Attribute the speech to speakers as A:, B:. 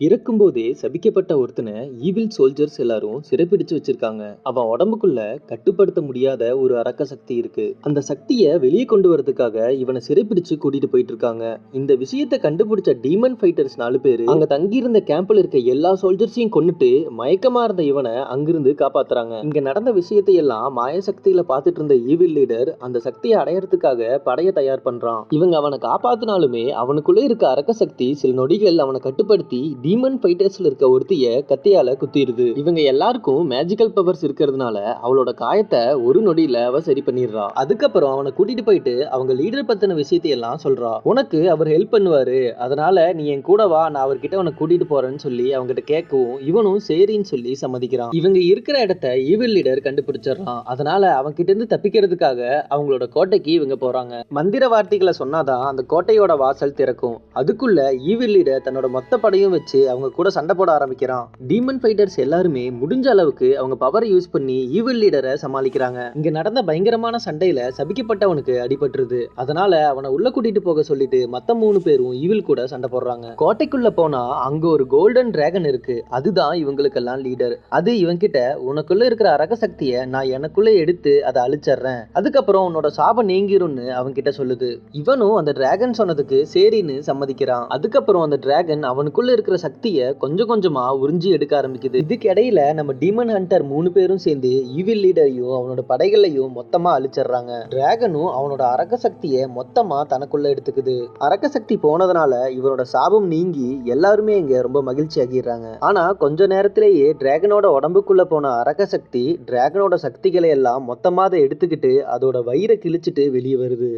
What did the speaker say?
A: பிறக்கும்போதே சபிக்கப்பட்ட ஒருத்தனை evil soldiers எல்லாரும் சிறைப்பிடிச்சு வச்சிருக்காங்க. அவன் உடம்புக்குள்ள கட்டுப்படுத்த முடியாத ஒரு அரக்க சக்தி இருக்கு. அந்த சக்தியை வெளியே கொண்டு வரதுக்காக இவனை சிறைப்பிடிச்சு கூட்டிட்டு போயிட்டு இருக்காங்க. இந்த விஷயத்தை கண்டுபிடிச்ச டீமன் ஃபைட்டர்ஸ் நாலு பேர் அங்க தங்கியிருந்த கேம்ப்ல இருக்க எல்லா சோல்ஜர்ஸையும் கொண்டுட்டு மயக்கமா இருந்த இவனை அங்கிருந்து காப்பாத்துறாங்க. இங்க நடந்த விஷயத்தை எல்லாம் மாய சக்தியில பாத்துட்டு இருந்த ஈவில் லீடர் அந்த சக்தியை அடையறதுக்காக படைய தயார் பண்றான். இவங்க அவனை காப்பாத்தினாலுமே அவனுக்குள்ள இருக்க அரக்க சக்தி சில நொடிகள் அவனை கட்டுப்படுத்தி டீமன் ஃபைட்டர்ஸ்ல இருக்க ஒருத்திய கத்தியால குத்திடுது இவங்க எல்லாருக்கும் மேஜிக்கல் பவர்ஸ் இருக்கிறதுனால அவளோட காயத்தை ஒரு நொடியில அவ சரி பண்ணிடுறா. அதுக்கப்புறம் அவனை கூட்டிட்டு போயிட்டு அவங்க லீடர் பத்தின விஷயத்தை எல்லாம் சொல்றா. உனக்கு அவர் ஹெல்ப் பண்ணுவாரு. அதனால நீ என் கூட வா நான் அவர்கிட்ட அவனை கூட்டிட்டு போறேன்னு சொல்லி அவங்ககிட்ட கேட்கவும் இவனும் சரின்னு சொல்லி சம்மதிக்கிறான். இவங்க இருக்கிற இடத்த ஈவில் லீடர் கண்டுபிடிச்சிடுறான். அதனால அவங்க கிட்ட இருந்து தப்பிக்கிறதுக்காக அவங்களோட கோட்டைக்கு இவங்க போறாங்க. மந்திர வார்த்தைகளை சொன்னாதான் அந்த கோட்டையோட வாசல் திறக்கும். அதுக்குள்ள ஈவில் லீடர் தன்னோட மொத்த படையும் வச்சு அவங்க கூட சண்டை போட ஆரம்பிக்கிறான். டீமன் ஃபைட்டர்ஸ் எல்லாருமே முடிஞ்ச அளவுக்கு அவங்க பவரை யூஸ் பண்ணி ஈவில் லீடரை சமாளிக்கிறாங்க. இங்க நடந்த பயங்கரமான சண்டையில சபிக்கப்பட்டவனுக்கு அடிபட்டுருது. அதனால அவனை உள்ள கூட்டிட்டு போக சொல்லிட்டு மத்த மூணு பேரும் ஈவில் கூட சண்டை போடுறாங்க. கோட்டைக்குள்ள போனா அங்க ஒரு கோல்டன் டிராகன் இருக்கு. அதுதான் இவங்களுக்கெல்லாம் லீடர் அது இவன்கிட்ட உனக்குள்ள இருக்கிற அரக சக்தியை நான் எனக்குள்ள எடுத்து அதை அழிச்சிடுறேன். அதுக்கப்புறம் உன்னோட சாபம் நீங்கிரும்னு அவன்கிட்ட சொல்லுது. இவனும் அந்த டிராகன் சொன்னதுக்கு சரின்னு சம்மதிக்கிறான். அதுக்கப்புறம் அந்த டிராகன் அவனுக்குள்ள இருக்கிற சக்தியை கொஞ்சம் கொஞ்சமா உறிஞ்சி எடுக்க ஆரம்பிக்குது. இதுக்கிடையில நம்ம டீமன் ஹண்டர் மூணு பேரும் சேர்ந்து ஈவில் லீடரையும் அவனோட படைகளையும் மொத்தமா அழிச்சிடுறாங்க. டிராகனும் அவனோட அரக்க சக்தியை மொத்தமா தனக்குள்ள எடுத்துக்குது. அரக்க சக்தி போனதுனால இவனோட சாபம் நீங்கி எல்லாருமே இங்க ரொம்ப மகிழ்ச்சி ஆகிடுறாங்க ஆனா கொஞ்ச நேரத்திலேயே டிராகனோட உடம்புக்குள்ள போன அரக்க சக்தி டிராகனோட சக்திகளை எல்லாம் மொத்தமாக எடுத்துக்கிட்டு அதோட வயிறை கிழிச்சிட்டு வெளியே வருது.